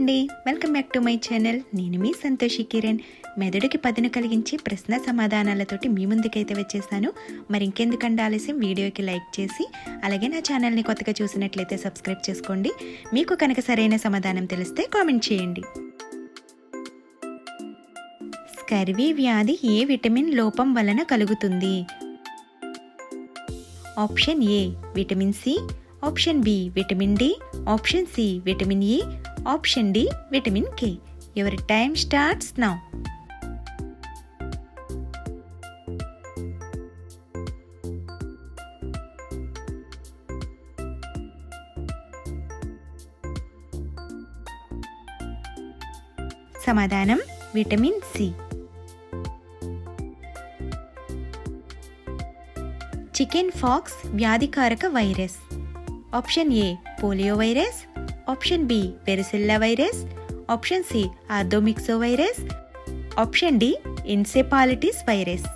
అండి. Welcome back to my channel నేను మీ సంతోషి కిరణ్. మెదడుకి పదును కలిగించి ప్రశ్న సమాధానాలతోటి మీ ముందుకైతే వచ్చేసాను. మరి ఇంకెందుకంటే ఆలస్యం? వీడియోకి లైక్ చేసి అలాగే నా ఛానల్ని కొత్తగా చూసినట్లయితే సబ్స్క్రైబ్ చేసుకోండి. మీకు కనుక సరైన సమాధానం తెలిస్తే కామెంట్ చేయండి. స్కర్వీ వ్యాధి ఏ విటమిన్ లోపం వలన కలుగుతుంది? Option A vitamin C option B vitamin D option C vitamin E option D vitamin K. Your time starts now. సమాధానం విటమిన్ సి. చికెన్ ఫాక్స్ వ్యాధికారక virus. Option A polio virus option B varicella virus option C orthomyxo virus option D encephalitis virus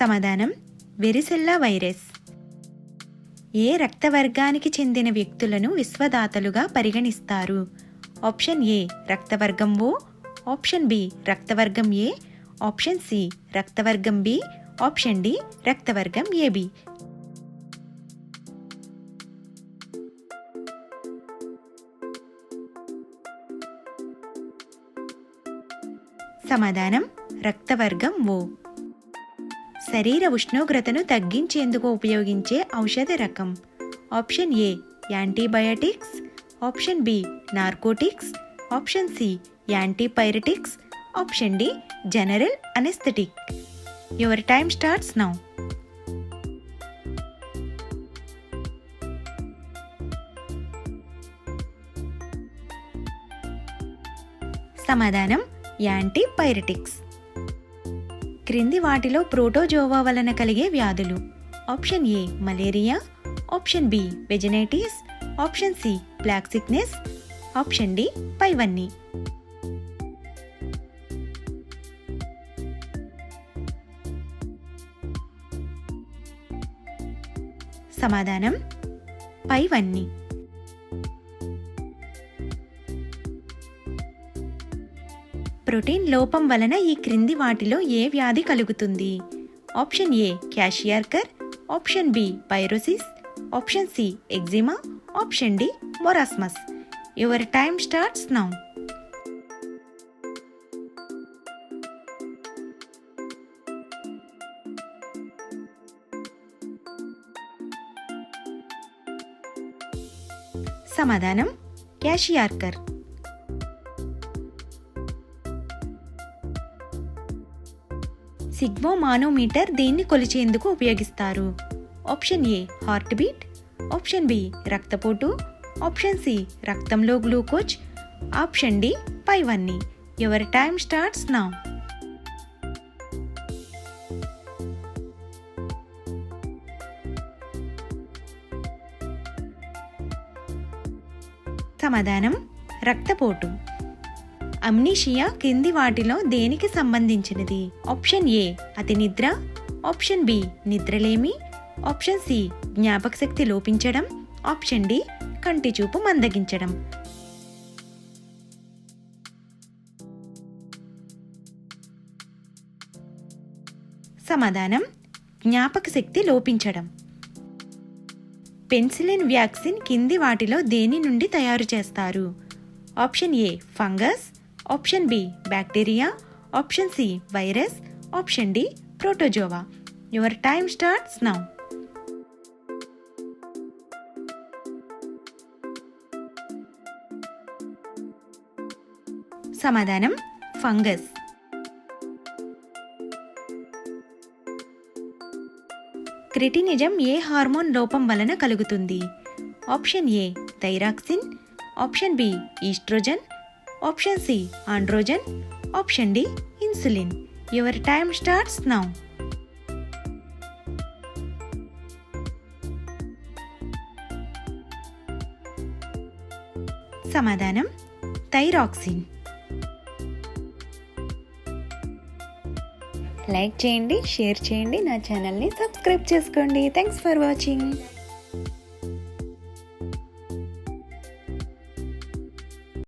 సమాధానం varicella virus ఏ రక్తవర్గానికి చెందిన వ్యక్తులను విశ్వదాతలుగా పరిగణిస్తారు? Option A రక్తవర్గం ఓ. ఆప్షన్ బి రక్తవర్గం ఏ. ఆప్షన్ సి రక్తవర్గం బి. ఆప్షన్ డి రక్తవర్గం ఏబి సమాధానం రక్తవర్గం ఓ. శరీర ఉష్ణోగ్రతను తగ్గించేందుకు ఉపయోగించే ఔషధ రకం. Option A antibiotics. Option B narcotics. Option C antipyretics option D general anaesthetic your time starts now సమాధానం యాంటీపైరటిక్స్ క్రింది వాటిలో ప్రోటోజోవా వలన కలిగే వ్యాధులు. Option A malaria. Option B vaginitis option C black sickness option D పైవన్నీ. సమాధానం పైవన్నీ. Protein లోపం వలన ఈ క్రింది వాటిలో ఏ వ్యాధి కలుగుతుంది? Option A kwashiorkor option B pyrosis option C eczema option D marasmus. Your time starts now. సమాధానం క్యాషియార్కర్. సిగ్మో మానోమీటర్ దేన్ని కొలిచేందుకు ఉపయోగిస్తారు. Option A heart beat. Option B రక్తపోటు. ఆప్షన్ సి రక్తంలో గ్లూకోజ్. ఆప్షన్ డి పైవన్నీ. యువర్ టైమ్ స్టార్ట్స్ నౌ సమాధానం రక్తపోటు. Amnesia కింది వాటిలో దేనికి సంబంధించినది? ఆప్షన్ ఏ అతి నిద్ర. ఆప్షన్ బి నిద్రలేమి. ఆప్షన్ సి జ్ఞాపక శక్తి లోపించడం. ఆప్షన్ డి కంటి చూపు మందగించడం. సమాధానం జ్ఞాపక శక్తి లోపించడం. పెన్సిలిన్ వ్యాక్సిన్ కింది వాటిలో దేని నుండి తయారు చేస్తారు? Option A fungus. Option B bacteria. Option C virus. Option D protozoa. Your time starts now. సమాధానం ఫంగస్. క్రిటినిజం ఏ హార్మోన్ లోపం వలన కలుగుతుంది? Option A thyroxine. Option B oestrogen. Option C androgen. Option D insulin. Your time starts now సమాధానం thyroxine. Like చేయండి share చేయండి నా ఛానల్ని సబ్స్క్రైబ్ చేసుకోండి. Thanks for watching